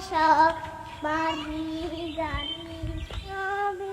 সব মানি জানি আমি